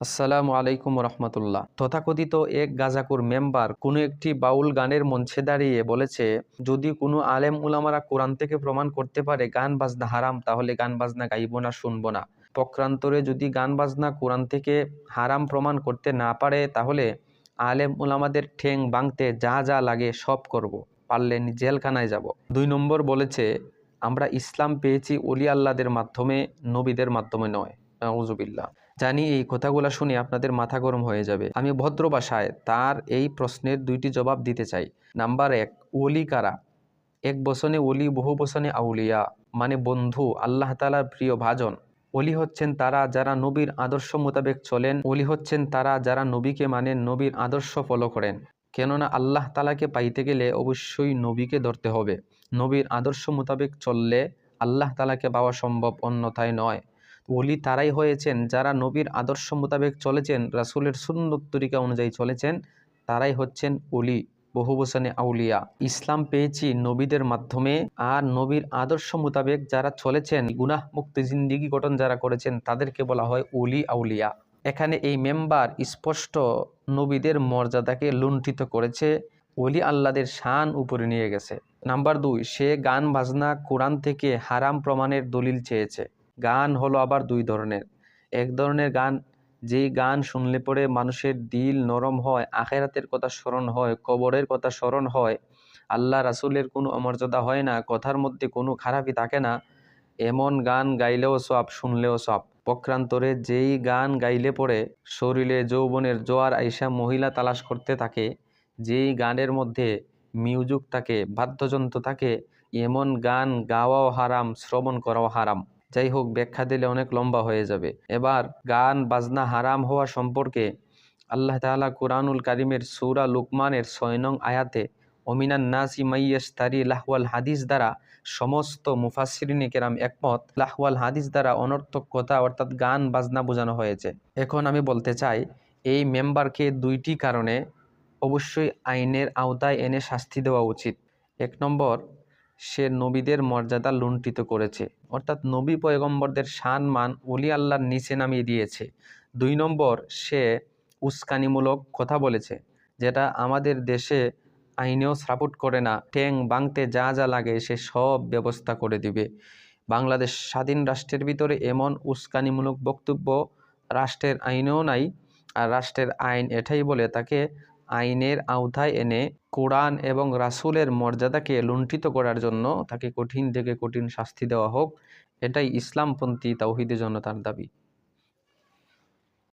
আসসালামু আলাইকুম রহমতুল্লাহ। তথাকথিত এক গাজাকুর মেম্বার কোনো একটি বাউল গানের মঞ্চে দাঁড়িয়ে বলেছে, যদি কোনো আলেম উলামারা কোরআন থেকে প্রমাণ করতে পারে গান বাজনা হারাম, তাহলে গান বাজনা গাইব না, শুনব না। পক্ষান্তরে যদি গান বাজনা কোরআন থেকে হারাম প্রমাণ করতে না পারে, তাহলে আলেম উলামাদের ঠেং বাংতে যা যা লাগে সব করব। পারলে জেলখানায় যাব। দুই নম্বর বলেছে, আমরা ইসলাম পেয়েছি অলি আল্লাদের মাধ্যমে, নবীদের মাধ্যমে নয়। নাউজুবিল্লাহ। জানি এই কথাগুলো শুনে আপনাদের মাথা গরম হয়ে যাবে। আমি ভদ্র ভাষায় তার এই প্রশ্নের দুইটি জবাব দিতে চাই। নাম্বার এক, ওলি কারা? এক বসনে ওলি, বহু বসনে আউলিয়া। মানে বন্ধু, আল্লাহ তালার প্রিয় ভাজন। ওলি হচ্ছেন তারা যারা নবীর আদর্শ মোতাবেক চলেন। ওলি হচ্ছেন তারা যারা নবীকে মানেন, নবীর আদর্শ ফলো করেন। কেননা আল্লাহ তালাকে পাইতে গেলে অবশ্যই নবীকে ধরতে হবে। নবীর আদর্শ মোতাবেক চললে আল্লাহ তালাকে পাওয়া সম্ভব অন্যথায় নয়। ওলি তারাই হয়েছেন, যারা নবীর আদর্শ মোতাবেক চলেছেন, রাসুলের সুন্নত তরিকা অনুযায়ী চলেছেন, তারাই হচ্ছেন ওলি বহুবসানে আউলিয়া। ইসলাম পেয়েছি নবীদের মাধ্যমে, আর নবীর আদর্শ মোতাবেক যারা চলেছেন গুনাহ মুক্ত জিন্দিগি গঠন যারা করেছেন, তাদেরকে বলা হয় ওলি আউলিয়া। এখানে এই মেম্বার স্পষ্ট নবীদের মর্যাদাকে লুণ্ঠিত করেছে, ওলি আল্লাদের শান উপরে নিয়ে গেছে। নাম্বার দুই, সে গান বাজনা কোরআন থেকে হারাম প্রমাণের দলিল চেয়েছে। গান হলো আবার দুই ধরনের। এক ধরনের গান, যেই গান শুনলে পরে মানুষের দিল নরম হয়, আখেরাতের কথা স্মরণ হয়, কবরের কথা স্মরণ হয়, আল্লাহ রাসুলের কোনো অমর্যাদা হয় না, কথার মধ্যে কোনো খারাপই থাকে না, এমন গান গাইলেও সব শুনলেও সব পক্রান্তরে যেই গান গাইলে পরে শরীরে যৌবনের জোয়ার আইসা মহিলা তালাশ করতে থাকে, যেই গানের মধ্যে মিউজিক থাকে, বাদ্যযন্ত্র থাকে, এমন গান গাওয়াও হারাম, শ্রবণ করাও হারাম। যাই হোক ব্যাখ্যা দিলে অনেক লম্বা হয়ে যাবে। এবার গান, বাজনা হারাম হওয়া সম্পর্কে আল্লাহ তালা কুরআনুল কারিমের সৌরা লুকমানের ছয় নং আয়াতে অমিনান নাসি মাইয়াস তারি লাহওয়াল হাদিস দ্বারা সমস্ত মুফাসিরিনে কেরাম একমত। লাহওয়াল হাদিস দ্বারা অনর্থক কথা অর্থাৎ গান, বাজনা বোঝানো হয়েছে। এখন আমি বলতে চাই, এই মেম্বারকে দুইটি কারণে অবশ্যই আইনের আওতায় এনে শাস্তি দেওয়া উচিত। এক নম্বর সে নবীদের মর্যাদা লুণ্ঠিত করেছে। অর্থাৎ নবী পয়গম্বরদের শান মান অলি আল্লাহর নিচে নামিয়ে দিয়েছে। দুই নম্বর, সে উস্কানিমূলক কথা বলেছে, যেটা আমাদের দেশে আইনেও সাপোর্ট করে না। ট্যাং বাংতে যা যা লাগে সে সব ব্যবস্থা করে দিবে। বাংলাদেশ স্বাধীন রাষ্ট্রের ভিতরে এমন উস্কানিমূলক বক্তব্য রাষ্ট্রের আইনেও নাই, আর রাষ্ট্রের আইন এটাই বলে তাকে আইনের আওতায় এনে কোরআন এবং রাসুলের মর্যাদাকে লুণ্ঠিত করার জন্য তাকে কঠিন থেকে কঠিন শাস্তি দেওয়া হোক, এটাই ইসলামপন্থী তাওহিদে জনতার দাবি।